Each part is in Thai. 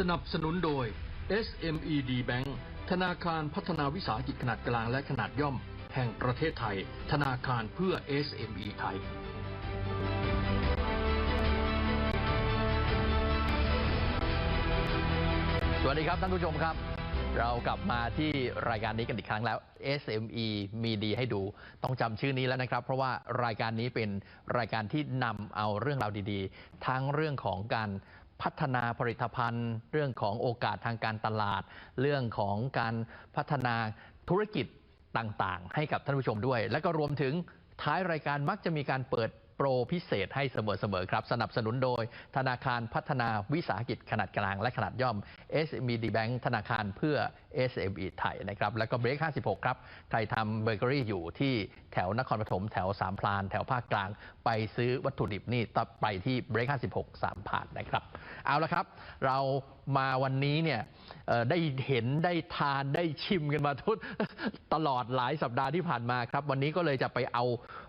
สนับสนุนโดย SMED Bank ธนาคารพัฒนาวิสาหกิจขนาดกลางและขนาดย่อม แห่งประเทศไทย ธนาคารเพื่อ SME ไทย สวัสดีครับท่านผู้ชมครับ เรากลับมาที่รายการนี้กันอีกครั้งแล้ว SME มีดีให้ดู ต้องจำชื่อนี้แล้วนะครับ เพราะว่ารายการนี้เป็นรายการที่นำเอาเรื่องราวดี ๆ ทั้งเรื่องของการ พัฒนาผลิตภัณฑ์ เรื่องของโอกาสทางการตลาด เรื่องของการพัฒนาธุรกิจต่างๆ ให้กับท่านผู้ชมด้วย และก็รวมถึงท้ายรายการมักจะมีการเปิดโปรพิเศษให้เสมอๆครับ สนับสนุนโดย ธนาคารพัฒนาวิสาหกิจขนาดกลางและขนาดย่อม SME Bank ธนาคารเพื่อ SME ไทยนะครับ แล้วก็เบรก 56 ครับ ใครทำเบเกอรี่อยู่ที่แถวนครปฐมแถวสามพลาน แถวภาคกลาง ไปซื้อวัตถุดิบนี่ต้องไปที่เบรก 56 สามพลานนะครับ เอาละครับ เรามาวันนี้เนี่ยได้เห็นได้ทานได้ชิมกันมาทุกตลอดหลายสัปดาห์ที่ผ่านมาครับ วันนี้ก็เลยจะไปเอา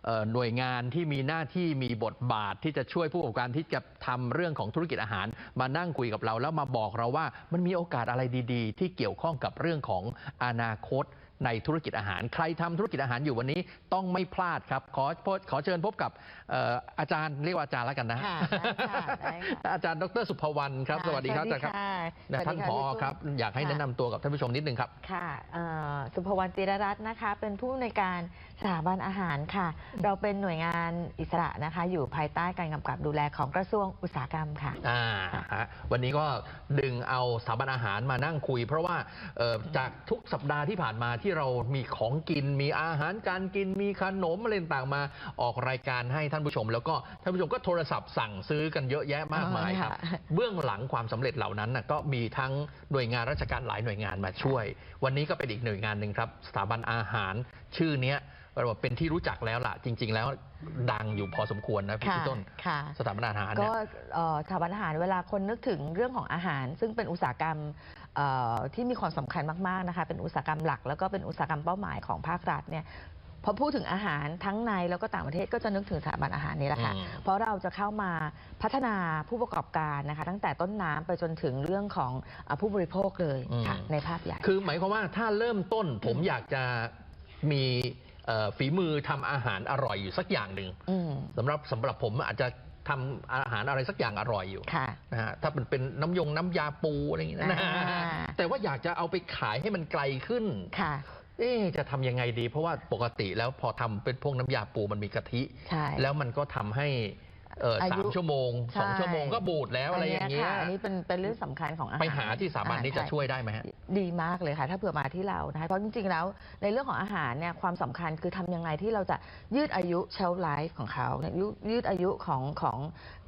เออหน่วยงานที่มีหน้าที่มีบทบาทที่จะช่วยผู้ประกอบการที่จะทำเรื่องของธุรกิจอาหาร มานั่งคุยกับเราแล้วมาบอกเราว่ามันมีโอกาสอะไรดี ๆ ที่เกี่ยวข้องกับเรื่องของอนาคตในธุรกิจอาหาร ใครทำธุรกิจอาหารอยู่วันนี้ต้องไม่พลาดครับ ขอพบขอเชิญพบกับเอ่ออาจารย์เรียกว่าอาจารย์แล้วกันนะค่ะได้ค่ะได้ค่ะอาจารย์ดรสุภวรรณครับค่ะสวัสดีครับอาจารย์ครับค่ะนะสวัสท่านดีผอพี่ครับปุ้มอยากให้แนะนำตัวกับท่านผู้ชมนิดนึงครับค่ะเอ่อสุภวรรณจิรรัตน์นะคะ เป็นผู้ในวยการ สถาบันอาหารค่ะ เราเป็นหน่วยงานอิสระนะคะ อยู่ภายใต้การกำกับดูแลของกระทรวงอุตสาหกรรมค่ะอ่าฮะวันนี้ก็ดึงเอาสถาบันอาหารมานั่งคุย เพราะว่าเอ่อจากทุกสัปดาห์ที่ผ่านมาที่เรามีของกินมีอาหารการกินมีขนมอะไรต่างๆมาออกรายการให้ท่านผู้ชม แล้วก็ท่านผู้ชมก็โทรศัพท์สั่งซื้อกันเยอะแยะมากมายครับอ๋อค่ะเบื้องหลังความสำเร็จเหล่านั้นน่ะก็มีทั้งหน่วยงานราชการหลายหน่วยงานมาช่วย วันนี้ก็เป็นอีกหน่วยงานหนึ่งครับสถาบันอาหาร ชื่อเนี้ยเราบอกเป็นที่รู้จักแล้วล่ะ จริง ๆ แล้วดังอยู่พอสมควรนะพี่ค่ะต้น ค่ะสถาบันอาหารก็เนี่ยเอ่อสถาบันอาหารเวลาคนนึกถึงเรื่องของอาหาร ซึ่งเป็นอุตสาหกรรมเอ่อที่มีความสำคัญมากๆนะคะเป็นอุตสาหกรรมหลัก แล้วก็เป็นอุตสาหกรรมเป้าหมายของภาครัฐเนี่ยพอพูดถึงอาหารทั้งในแล้วก็ต่างประเทศก็จะนึกถึงสถาบันอาหารนี่แหละค่ะ อืม เพราะเราจะเข้ามาพัฒนาผู้ประกอบการนะคะตั้งแต่ต้นน้ำไปจนถึงเรื่องของเอ่อผู้บริโภคเลยค่ะในภาพใหญ่ คือหมายความว่าถ้าเริ่มต้นผมอยากจะ มีเอ่อฝีมือทำอาหารอร่อยอยู่สักอย่างหนึ่งอืมสำหรับสำหรับผมอาจจะทำอาหารอะไรสักอย่างอร่อยอยู่ค่ะนะฮะถ้าเป็นเป็นน้ำยงน้ำยาปูอะไรอย่างเงี้ยนะอ่าแต่ว่าอยากจะเอาไปขายให้มันไกลขึ้นค่ะเอ๊ะจะทำยังไงดี เพราะว่าปกติแล้วพอทำเป็นพวกน้ำยาปูมันมีกะทิใช่แล้วมันก็ทำให้ เอ่ออาสายุมชั่วโมงสองใช่ชั่วโมงก็บูดแล้วอะไรอย่างเงี้ยค่ะอันนี้เป็นเป็นเรื่องสำคัญของอาหารไปหาที่สถาบันนี้จะอ่าใช่วยได้ไหมฮะ ดีมากเลยค่ะ ถ้าเผื่อมาที่เรานะคะเพราะจริง ๆ แล้วในเรื่องของอาหารเนี่ยความสำคัญคือทำยังไงที่เราจะยืดอายุเชลไลฟ์ของเขาเนี่ยยืดยืดอายุของของ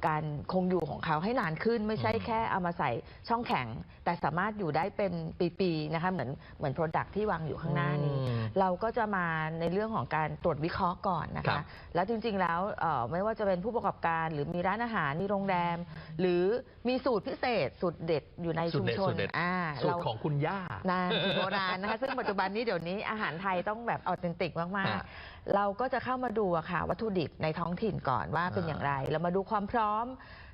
การคงอยู่ของเขาให้นานขึ้น ไม่ใช่อืมแค่เอามาใส่ช่องแข็ง แต่สามารถอยู่ได้เป็นปีๆนะคะเหมือนเหมือนโปรดักที่วางอยู่ข้างหน้านี้ อืมเราก็จะมาในเรื่องของการตรวจวิเคราะห์ก่อนนะครัคะ บ แล้วจริงๆแล้วเอ่อไม่ว่าจะเป็นผู้ประกอบการ หรือมีร้านอาหารมีโรงแรม หรือมีสูตรพิเศษสูตรเด็ดอยู่ในสูชุตรมเด็ดชสูนตรเด็ดอ่าสูตเรา รของคุณย่า นานสูตรโบราณนะคะ ซึ่งปัจจุบันนี้เดี๋ยวนี้อาหารไทยต้องแบบออเทนติกมาก ฮะๆ เราก็จะเข้ามาดูอะค่ะ วัตถุดิบในท้องถิ่นก่อนว่าเป็นอ่าอย่างไร เรามาดูความพร้อม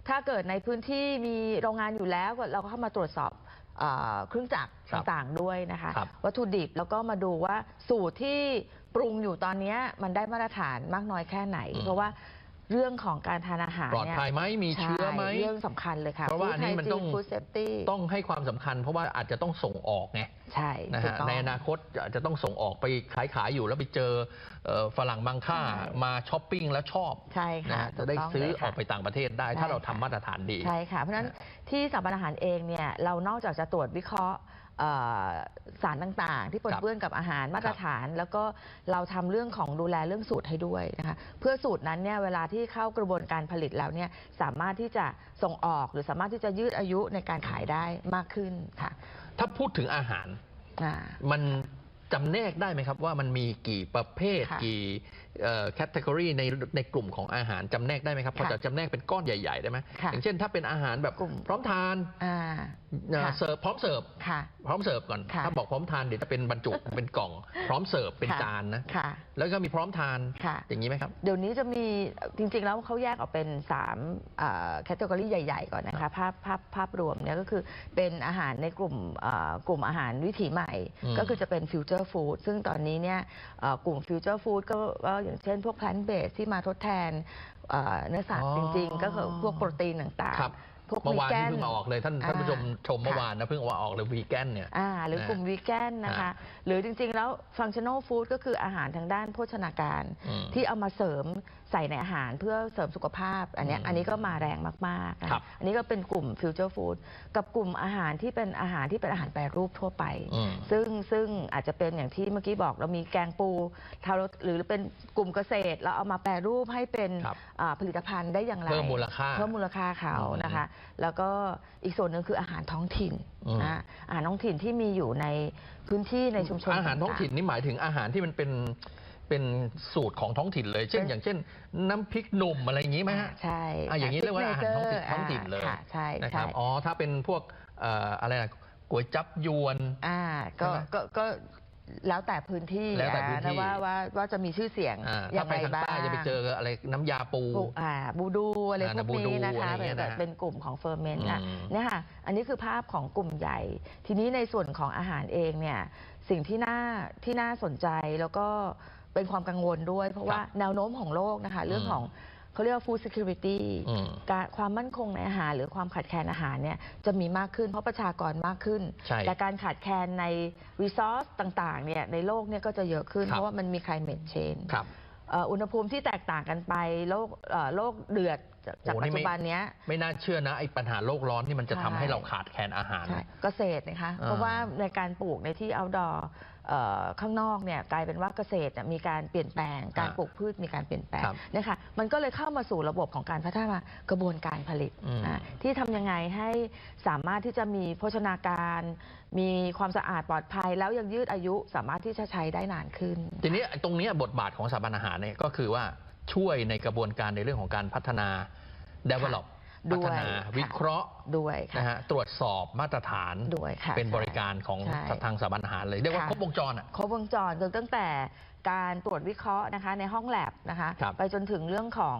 ถ้าเกิดในพื้นที่มีโรงงานอยู่แล้วก็เราก็เข้ามาตรวจสอบเอ่อเครื่องจักรครับต่างๆด้วยนะคะ ครับ วัตถุดิบแล้วก็มาดูว่าสูตรที่ปรุงอยู่ตอนเนี้ยมันได้มาตรฐานมากน้อยแค่ไหนอืมเพราะว่า เรื่องของการทานอาหารปลอดเนี่ยภัยไหมมีเชื้อไหมใเรื่องสำคัญเลยค่ะเพราะว่าอันนี้มันต้องฟู้ดเซฟตี้ต้องให้ความสำคัญ เพราะว่าอาจจะต้องส่งออกไงใช่นะถูกฮะต้องในอนาคตอาจจะต้องส่งออกไปขายขายอยู่แล้วไปเจอเอ่อฝรั่งบางค่าใช่มาช้อปปิ้งแล้วชอบใช่นะค่ะฮะถูจะกได้ต้งซื้อเลยอค่ะอกไปต่างประเทศได้ใช่ถ้าเราทำค่ะมาตรฐานดีใช่ค่ะเพราะฉะนั้นที่สถาบันอาหารเองเนี่ยเรานอกจากจะตรวจวิเคราะห์เอ่อ สารต่างๆ ที่ปนครับเปื้อนกับอาหารมาตรฐาน แล้วก็เราทำเรื่องของดูแลเรื่องสูตรให้ด้วยนะคะเพื่อสูตรนั้นเนี่ยเวลาที่เข้ากระบวนการผลิตแล้วเนี่ยสามารถที่จะส่งออกหรือสามารถที่จะยืดอายุในการขายได้มากขึ้นค่ะ ถ้าพูดถึงอาหารอ่ามันจำแนกได้ไหมครับว่ามันมีกี่ประเภทค่ะกี่แคตตากรีในในกลุ่มของอาหารจำแนกได้ไหมครับพอค่ะจะจำแนกเป็นก้อนใหญ่ ๆ ได้ไหมค่ะอย่างเช่นถ้าเป็นอาหารแบบกลุ่มพร้อมทานอ่าเอ่อค่ะเสิร์ฟพร้อมเสิร์ฟค่ะพร้อมเสิร์ฟก่อนค่ะถ้าบอกพร้อมทานเดี๋ยวจะเป็นบรรจุเป็นกล่องพร้อมเสิร์ฟเป็นค่ะจานนะค่ะแล้วก็มีพร้อมทานค่ะอย่างนี้ไหมครับเดี๋ยวนี้จะมีจริงๆแล้วเขาแยกออกเป็น3แคตตากรีใหญ่ ๆ ก่อนนะคะภาพภาพภาพรวมเนี่ยก็คือเป็นอาหารในกลุ่มเอ่อกลุ่มอาหารวิถีใหม่อืมก็คือจะเป็นฟิวเจอร์ฟู้ดซึ่งตอนนี้เนี่ยเอ่อกลุ่มฟิวเจอร์ฟู้ดก็ก็อย่างเช่นพวกแพลนเบสที่มาทดแทนเอ่อเนื้อสัตว์จริง ๆ ก็คือพวกโปรตีนต่างครับๆ พวกเมื่อวานวีแกที่เพิ่งมาออกเลยท่านท่านผู้ชมอ่าชมเมื่อค่ะวานนะเพิ่งเอามาออกเลยวีแกนเนี่ยอ่าหรือกลุ่มนะวีแกนนะคะฮะหรือจริง ๆ แล้วฟังชั่น a ลฟู้ดก็คืออาหารทางด้านโภชนาการอืมที่เอามาเสริมใส่ในอาหารเพื่อเสริมสุขภาพ อันเนี้ยอืมอันนี้ก็มาแรงมากๆนะครับอันนี้ก็เป็นกลุ่มฟิวเจอร์ฟู้ดกับกลุ่มอาหารที่เป็นอาหารที่เป็นอาหารแปรรูปทั่วไปอืมซึ่งซึ่งอาจจะเป็นอย่างที่เมื่อกี้บอกเรามีแกงปูทาเราหรือเป็นกลุ่มเกษตรเราเอามาแปรรูปให้เป็นครับอ่าผลิตภัณฑ์ได้อย่างไรเพิ่มมูลค่าเพิ่มมูลค่าเขาอืมนะคะแล้วก็อีกส่วนหนึ่งคืออาหารท้องถิ่นอืมนะอาหารท้องถิ่นที่มีอยู่ในพื้นที่ในชุมชนอาหารท้องถิ่นต่นี่หมายถึงอาหารที่มันเป็นเป็นสูตรของท้องถิ่นเลย เช่นเป็นอย่างเช่น น้ำพริกหนุ่มอะไรอย่างนี้ไหมฮะใช่อะอย่างนี้เรียกว่าอาหารท้องถิ่น signature ท้องถิ่นเลยค่ะใช่นะครับใช่อ๋อถ้าเป็นพวกเอ่ออะไรนะก๋วยจับยวนอ่าก็ใช่ไหมก็ก็ แล้วแต่พื้นที่แล้วแต่พื้นที่ะว่าว่าว่าจะมีชื่อเสียงอ่ายัถ้างไปไงทางบ้างใต้จะไปเจออะไรน้ำยาปูปูอ่าบูดูอะไรอ่าพวกบูดูนี้นะคะอะไรอย่างเงี้ยเป็นนะเป็นกลุ่มของเฟอร์เมนต์อะอืม เนี่ยค่ะอันนี้คือภาพของกลุ่มใหญ่ ทีนี้ในส่วนของอาหารเองเนี่ยสิ่งที่น่าที่น่าสนใจแล้วก็เป็นความกังวลด้วย เพราะว่าแนวโน้มของโลกนะคะเรื่องของ เขาเรียกว่า food security อืมการความมั่นคงในอาหาร หรือความขาดแคลนอาหารเนี่ยจะมีมากขึ้น เพราะประชากรมากขึ้น ใช่แต่การขาดแคลนใน resource ต่างๆเนี่ยในโลกเนี่ยก็จะเยอะขึ้น ครับ เพราะว่ามันมี climate change ครับ เอ่ออุณหภูมิที่แตกต่างกันไปโลกเอ่อโลกเดือดจากจากโอ้ปันี่จไม่ จุบันเนี้ย ไม่น่าเชื่อนะไอ้ปัญหาโลกร้อนที่มันจะทำใช่ ให้เราขาดแคลนอาหาร ใช่เกษตรนะคะ อ่าเพราะว่าในการปลูกในที่ outdoor เอ่อ ข้างนอกเนี่ยกลายเป็นว่าเกษตรเนี่ยมีการเปลี่ยนแปลง การปลูกพืชมีการเปลี่ยนแปลงครับเนี่ยค่ะมันก็เลยเข้ามาสู่ระบบของการพัฒนากระบวนการผลิตอืมนะที่ทำยังไงให้สามารถที่จะมีโภชนาการ มีความสะอาดปลอดภัย แล้วยังยืดอายุสามารถที่จะใช้ได้นานขึ้น ทีนี้ตรงเนี้ยบทบาทของสถาบันอาหารเนี่ยก็คือว่าช่วยในกระบวนการในเรื่องของการพัฒนา develop ด้ พัวยฒนาค่ะวิเคราะห์ด้วยค่ะนะฮะตรวจสอบมาตรฐานด้วยค่ะเป็นใช่บริการของใช่ทางสถาบันอาหารเลยเรียกว่าค่ะครบวงจรอะครบวงจรคือตั้งแต่การตรวจวิเคราะห์นะคะในห้องแลบนะคะครับไปจนถึงเรื่องของ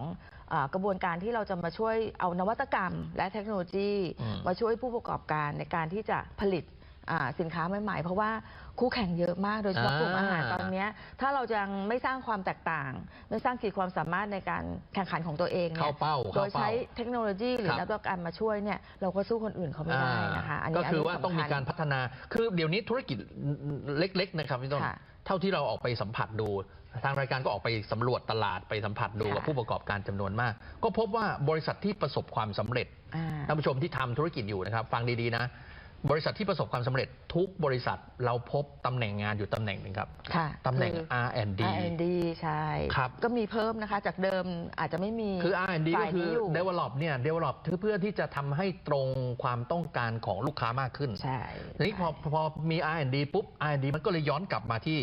เออกระบวนการที่เราจะมาช่วยเอานวัตกรรม และเทคโนโลยีอืมมาช่วยผู้ประกอบการในการที่จะผลิตอ่าสินค้าใหม่ๆ เพราะว่า คู่แข่งเยอะมากโดยเฉพาะกลุ่มอาหารตอนเนี้ยถ้าเรายังไม่สร้างความแตกต่าง ไม่สร้างขีดความสามารถในการแข่งขันของตัวเองเนี่เข้ายเป้าโดเข้ายเป้าใช้เทคโนโลยีหรือครับนวัตกรรมมาช่วยเนี่ยเราก็สู้คนอื่นเขาไม่ได้นะคะอันนี้ก็คือว่าสำญต้องมีการพัฒนาคือเดี๋ยวนี้ธุรกิจเล็กๆนะครับพี่ต้นค่ะเท่าที่เราออกไปสัมผัสดู ทางรายการก็ออกไปสำรวจตลาดไปสัมผัสดูค่ะกับผู้ประกอบการจำนวนมาก ก็พบว่าบริษัทที่ประสบความสำเร็จอ่าท่านผู้ชมที่ทำธุรกิจอยู่นะครับ ฟังดีๆนะ บริษัทที่ประสบความสำเร็จทุกบริษัทเราพบตำแหน่งงานอยู่ตำแหน่งหนึ่งครับค่ะตำแหน่ง คือ R&D R&D ใช่ครับ ก็มีเพิ่มนะคะ จากเดิมอาจจะไม่มีคือ R&D ก็ฝ่ายคือ นี้ยู่ develop เนี่ย develop เพื่อที่จะทำให้ตรงความต้องการของลูกค้ามากขึ้น ใช่ทีนี้พอพอมี R&D ปุ๊บ R&D มันก็เลยย้อนกลับมาที่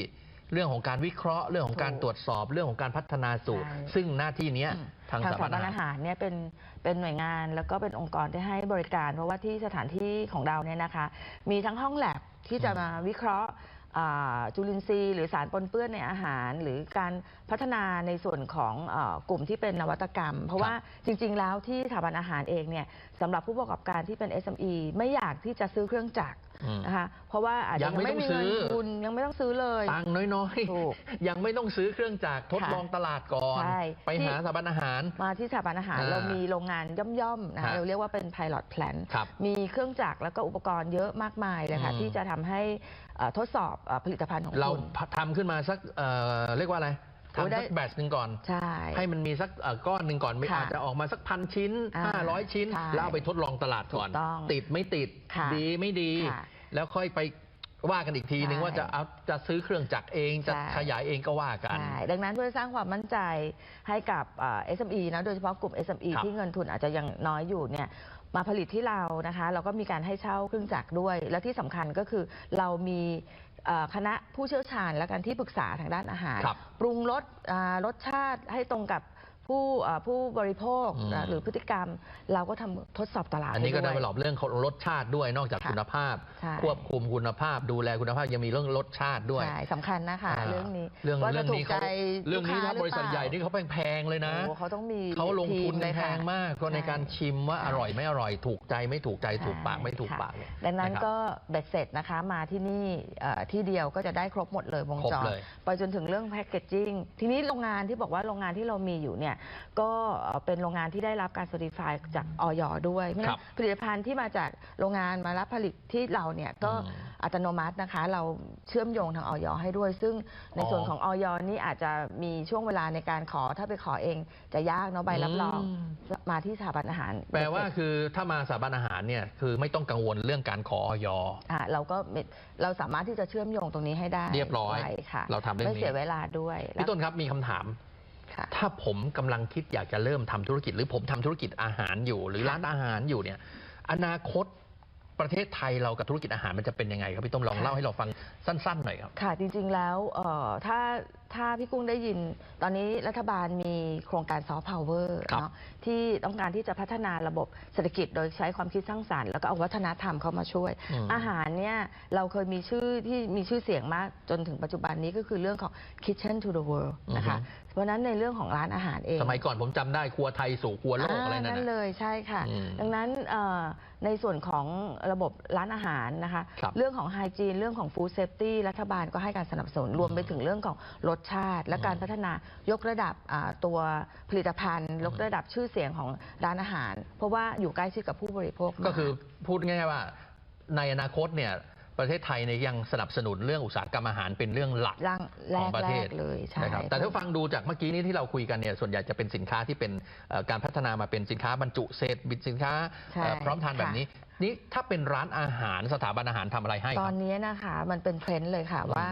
เรื่องของการวิเคราะห์ เรื่องของการตรวจสอบเรื่องของการพัฒนาสูตร ใช่ ซึ่งหน้าที่เนี้ยอืมทางทางสสถาถาบับันนอาอาหารหารเนี่ยเป็นเป็นหน่วยงานแล้วก็เป็นองค์กรที่ให้บริการ เพราะว่าที่สถานที่ของเราเนี่ยนะคะ มีทั้งห้องแลบที่จะมาวิเคราะห์อ่าจุลินทรีย์หรือสารปนเปื้อนในอาหาร หรือการพัฒนาในส่วนของเอ่อกลุ่มที่เป็นนวัตกรรม เพราะว่าจริง ๆ แล้วที่สถาบันอาหารเองเนี่ยสำหรับผู้ประกอบการที่เป็น SME ไม่อยากที่จะซื้อเครื่องจักร อืม นะคะเพราะว่าอาจจะยัยังงไม่ไม่มีต้องเงินซื้อทุนยังไม่ ต้องซื้อเลย ตังค์น้อยถูกๆ ยังไม่ต้องซื้อเครื่องจักรทดค่ะลองตลาดก่อน ใช่ไปที่หาสถาบันอาหาร มาที่สถาบันอาหารอ่าเรามีโรงงานย่อมๆนะคะฮะ เราเรียกว่าเป็น pilot plant ครับ มีเครื่องจักรแล้วก็อุปกรณ์เยอะมากมายเลยค่ะ อืม ที่จะทำให้เอ่อทดสอบเอ่อผลิตภัณฑ์ของเราคุณ ทำขึ้นมาสักเอ่อเรียกว่าอะไรโอ้ทำได้ สักแบตหนึ่งก่อน ใช่ ให้มันมีสักเอ่อก้อนหนึ่งก่อนไม่ค่ะอาจจะออกมาสักพันชิ้น อ่า500 ชิ้น ใช่แล้วเอาไปทดลองตลาดก่อน ถูกต้องติดไม่ติดค่ะดีไม่ดี ค่ะแล้วค่อยไป ว่ากันอีกทีนึงใช่ว่าจะเอาจะซื้อเครื่องจักรเองจะใช่ขยายเองก็ว่ากันใช่ดังนั้นเพื่อสร้างความมั่นใจให้กับเอ่อ SME นะโดยเฉพาะกลุ่ม SME ครับที่เงินทุนอาจจะยังน้อยอยู่เนี่ยมาผลิตที่เรานะคะ เราก็มีการให้เช่าเครื่องจักรด้วย และที่สำคัญก็คือเรามีเอ่อคณะผู้เชี่ยวชาญและการที่ปรึกษาทางด้านอาหารครับปรุงรสอ่ารสชาติให้ตรงกับ ผู้เอ่อผู้บริโภคอืมหรือพฤติกรรม เราก็ทำทดสอบตลาด อันนี้ก็ให้ได้วยไปหลอบเรื่องของรสชาติด้วยนอกจากค่ะคุณภาพใช่ควบคุมคุณภาพดูแลคุณภาพยังมีเรื่องรสชาติด้วยใช่สำคัญนะคะาเรื่องนี้เรื่องว่าเรื่จะองถูนี้กเขาใจเรื่องนี้ลูกค้านะบริษัทเปล่าใหญ่นี่เขาแพงๆเลยนะโอ้เขาต้องมีเขาลงทุนทีมเลยแพค่ะงมากก็ในการชิมว่าใช่อร่อยไม่อร่อยถูกใจไม่ถูกใจถูกปากใช่ไม่ถูกค่ะปากเนี่ยดังนั้นะครับก็เบ็ดเสร็จนะคะมาที่นี่เอ่อที่เดียวก็จะได้ครบหมดเลยวงครบจรเลยไปจนถึงเรื่องแพคเกจจิ้งทีนี้โรงงานที่บอกว่าโรงงานที่เรามีอยู่เนี่ยก็เอ่อเป็นโรงงานที่ได้รับการ c e r t i f y จากออยด้วยเพราะฉะครันั้บนผลิตภัณฑ์ที่มาจากโรงงานมารับผลิตที่เราเนี่ยก็อืมอัตโนมัตินะคะ เราเชื่อมโยงทางออยให้ด้วย ซึ่งในส่วนอ๋อของออยนี่อาจจะมีช่วงเวลาในการขอถ้าไปขอเองจะยากเนาะใบรับรองอืมมาที่สถาบันอาหาร แปลว่าคือถ้ามาสถาบันอาหารเนี่ยคือไม่ต้องกังวลเรื่องการขอออยอะเราก็ไม่เราสามารถที่จะเชื่อมโยงตรงนี้ให้ได้ เรียบร้อยไว้ค่ะ เราทำเรื่องนี้ไม่เสียเวลาด้วยแล้วพี่ต้นครับมีคำถามค่ะ ถ้าผมกำลังคิดอยากจะเริ่มทำธุรกิจ หรือผมทำธุรกิจอาหารอยู่ หรือค่ะร้านอาหารอยู่เนี่ย อนาคตประเทศไทยเรากับธุรกิจอาหารมันจะเป็นยังไงครับพี่ต้นลองค่ะเล่าให้เราฟังสั้นๆหน่อยครับค่ะ จริงๆแล้วเอ่อถ้าถ้าพี่กุ้งได้ยินตอนนี้รัฐบาลมีโครงการซอฟต์พาวเวอร์ครับเนาะ ที่ต้องการที่จะพัฒนาระบบเศรษฐกิจโดยใช้ความคิดสร้างสรรค์แล้วก็เอาวัฒนธรรมเข้ามาช่วยอืมอาหารเนี่ยเราเคยมีชื่อที่มีชื่อเสียงมากจนถึงปัจจุบันนี้ก็คือเรื่องของ kitchen to the world นะคะอือฮึเพราะฉะนั้นในเรื่องของร้านอาหารเอง สมัยก่อนผมจำได้ครัวไทยสู่ครัวโลกอะไรนั่นนั่นน่ะเลยใช่ค่ะอืมดังนั้นเอ่อในส่วนของระบบร้านอาหารนะคะครับเรื่องของไฮจีนเรื่องของฟู้ดเซฟตี้รัฐบาลก็ให้การสนับสนุนรวมไปถึงเรื่องของรสชาติ และอืมการพัฒนายกระดับอ่าตัวผลิตภัณฑ์ยกระดับชื่อเสียงของร้านอาหาร เพราะว่าอยู่ใกล้ชิดกับผู้บริโภคมากก็คือพูดง่ายๆว่าในอนาคตเนี่ยประเทศไทยเนี่ยยังสนับสนุนเรื่องอุตสาหกรรมอาหารเป็นเรื่องหลักร่างแรของกประแรเทศกเลยใช่นะครับแต่ถ้าฟังดูจากเมื่อกี้นี้ที่เราคุยกันเนี่ยส่วนใหญ่จะเป็นสินค้าที่เป็นเอ่อการพัฒนามาเป็นสินค้าบรรจุเศษบิดสินค้าใช่เอ่อพร้อมทานแบบค่ะนี้ นี่ถ้าเป็นร้านอาหารสถาบันอาหารทำอะไรให้ตคอรันบนี้นะคะมันเป็นเทรนด์เลยค่ะว่า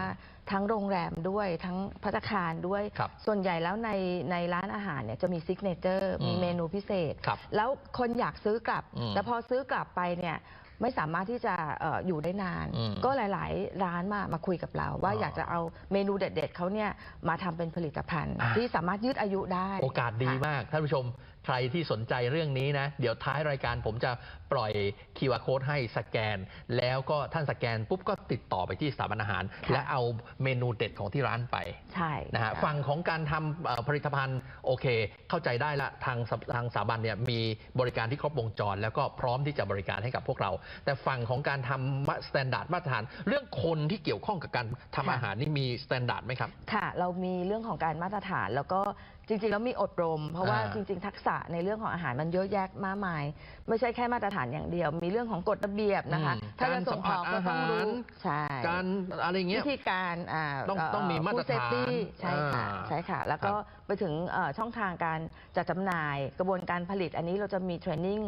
ทั้งโรงแรมด้วยทั้งพัตตาคารด้วย ครับส่วนใหญ่แล้วในในร้านอาหารเนี่ยจะมีซิกเนเจอร์มีอืมเมนูพิเศษ ครับแล้วคนอยากซื้อกลับ อืมแต่พอซื้อกลับไปเนี่ยไม่สามารถที่จะเอ่ออยู่ได้นาน อืมก็หลายๆ ร้านมามาคุยกับเรา ว่าอ๋อออยากจะเอาเมนูเด็ด ๆเขาเนี่ยมาทำเป็นผลิตภัณฑ์ อ่า ที่สามารถยืดอายุได้โอกาสดีค่ะ มากท่านผู้ชม ใครที่สนใจเรื่องนี้นะ เดี๋ยวท้ายรายการผมจะปล่อย QR code ให้สแกน แล้วก็ท่านสแกนปุ๊บก็ติดต่อไปที่สถาบันอาหารค่ะและเอาเมนูเด็ดของที่ร้านไปใช่นะฮะค่ฝั่งของการทำเอ่อผลิตภัณฑ์โอเค เข้าใจได้ละทางสทางสถาบันเนี่ยมีบริการที่ครบวงจร แล้วก็พร้อมที่จะบริการให้กับพวกเรา แต่ฝั่งของการทำมาตรฐานมาตรฐาน เรื่องคนที่เกี่ยวข้องกับการทำอาหารนี่มีมาตรฐานไหมครับค่ะ เรามีเรื่องของการมาตรฐานแล้วก็ จริงๆแล้วมีอบรม เพราะว่าอ่า จริง ๆ ทักษะในเรื่องของอาหารมันเยอะแยะมากมาย ไม่ใช่แค่มาตรฐานอย่างเดียว มีเรื่องของกฎระเบียบนะคะ อืมถ้าจะส่งออกก็ต้องรู้การสัมผัสอาหาร ใช่การอะไรเงี้ยวิธีการอ่าต้องต้องมีมาตรฐาน food safety ใช่ค่ะอ่าใช่ค่ะ แล้วก็ครับไปถึงเอ่อช่องทางการจัดจำหน่ายกระบวนการผลิตอันนี้เราจะมีเทรนนิ่ง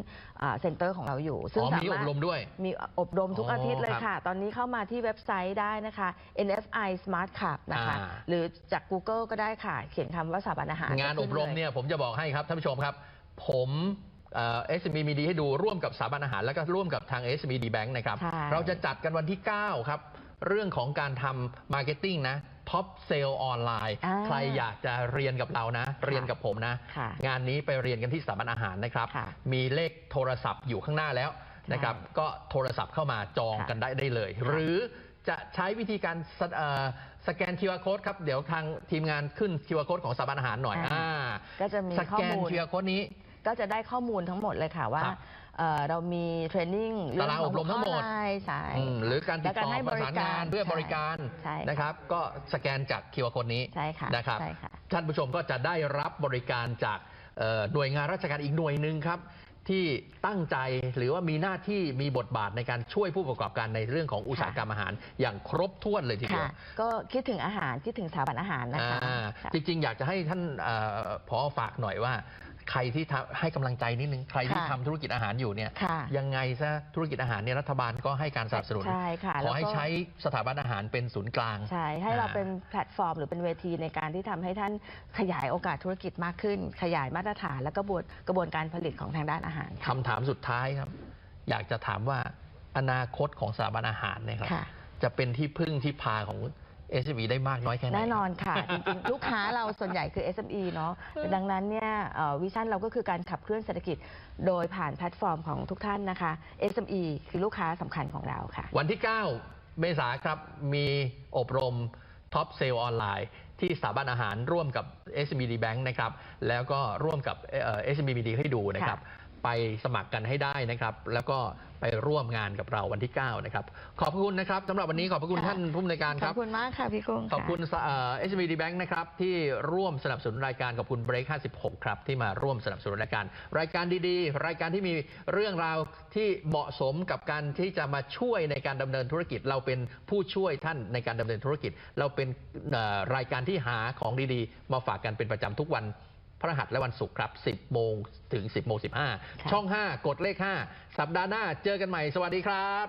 เซ็นเตอร์ของเราอยู่ ซึ่งอ๋อสามีอมารบถรมด้วย มีอบรมทุกอ๋อออาทิตย์เลยครับค่ะ ตอนนี้เข้ามาที่เว็บไซต์ได้นะคะ NFI Smart Club นะคะ อ่าหรือจาก Google ก็ได้ค่ะ เขียนคำว่าสถาบันอาหารงานจะอขึ้บรมลเนี่ยผมจะบอกให้ครับท่านผู้ชมครับ ผมเอสมีมีดีให้ดูร่วมกับสถาบันอาหารแล้วก็ร่วมกับทาง s m d Bank นะครับใช่เราจะจัดกันวันที่ 9 ครับ เรื่องของการทำมาร์เก็ตติ้งนะท็อปเซลล์ออนไลน์อ่าใครอยากจะเรียนกับเรานะ เรียนกับผมนะค่ะงานนี้ไปเรียนกันที่สถาบันอาหารนะครับค่ะมีเลขโทรศัพท์อยู่ข้างหน้าแล้วนะครับใช่ก็โทรศัพท์เข้ามาจองค่ะกันได้ได้เลย หรือ จะใช้วิธีการสเอ่อสแกน QR code ครับ เดี๋ยวทางทีมงานขึ้น QR code ของสถาบันอาหารหน่อยอ่า อ่าก็จะมีสข้อแกน มูล QR code นี้ ก็จะได้ข้อมูลทั้งหมดเลยค่ะว่าครับเอ่อเรามีเทรนนิ่งเรื่องตารางขอองบรมทั้งหมดข้อไลน์ใช่ อืมหรือการติดและต่อให้ประสานงานเพื่อบริการใช่ นะครับ ก็สแกนจาก QR code นี้ ใช่ค่ะนะครับ ใช่ค่ะ ท่านผู้ชมก็จะได้รับบริการจากเอ่อหน่วยงานราชการอีกหน่วยหนึ่งครับ ที่ตั้งใจหรือว่ามีหน้าที่มีบทบาทในการช่วยผู้ประกอบการในเรื่องของอุตสาหกรรมอาหารอย่างครบถ้วนเลยทีเดียวค่ะก็คิดถึงอาหารคิดถึงสถาบันอาหารนะคะอ่าค่ะจริงๆ อยากจะให้ท่านเออพอฝากหน่อยว่า ใครที่ทำให้กำลังใจนิดนึง ใครที่ค่ะทำธุรกิจอาหารอยู่เนี่ย ค่ะยังไงซะธุรกิจอาหารเนี่ยรัฐบาลก็ให้การสนับสนุน ใช่ค่ะขแล้อวให้ก็ใช้สถาบันอาหารเป็นศูนย์กลาง ใช่ ให้เราอ่าเป็นแพลตฟอร์มหรือเป็นเวทีในการที่ทำให้ท่านขยายโอกาสธุรกิจมากขึ้น ขยายมาตรฐานและกระบวนกระบวนการผลิตของทางด้านอาหารคำถามสุดท้ายครับ อยากจะถามว่าอนาคตของสถาบันอาหารเนี่ยครับ ค่ะ จะเป็นที่พึ่งที่พาของ SME ได้มากน้อยแค่ไหน แน่นอนค่ะ จริงๆ ลูกค้าเราส่วนใหญ่คือ SME เนาะดังนั้นเนี่ยวิชั่นเราก็คือการขับเคลื่อนเศรษฐกิจ โดยผ่านแพลตฟอร์มของทุกท่านนะคะ SME คือลูกค้าสำคัญของเราค่ะ วันที่ 9 เมษาครับมีอบรมท็อปเซลล์ออนไลน์ที่สถาบันอาหารร่วมกับ SMBD Bank นะครับ แล้วก็ร่วมกับเอ่อ SMBD ให้ดูนะครับ ไปสมัครกันให้ได้นะครับ แล้วก็ไปร่วมงานกับเราวันที่ 9 นะครับ ขอบคุณนะครับสำหรับวันนี้ขอบพระคุณค่ะท่านผู้อำนวยการขคอรับบคุณมากค่ะพี่กุ้งขอบคุณเอ่อ SMBD Bank นะครับ ที่ร่วมสนับสนุนรายการขอบคุณ Break 56 ครับ ที่มาร่วมสนับสนุนรายการ รายการดีๆ รายการที่มีเรื่องราวที่เหมาะสมกับการที่จะมาช่วยในการดำเนินธุรกิจ เราเป็นผู้ช่วยท่านในการดำเนินธุรกิจ เราเป็นเอ่อรายการที่หาของดีๆ มาฝากกันเป็นประจำทุกวัน พระหัสและวันศุกร์ครับ 10 โมงถึง 10 โมง 15 ช่อง 5 กดเลข 5 สัปดาห์หน้าเจอกันใหม่ สวัสดีครับ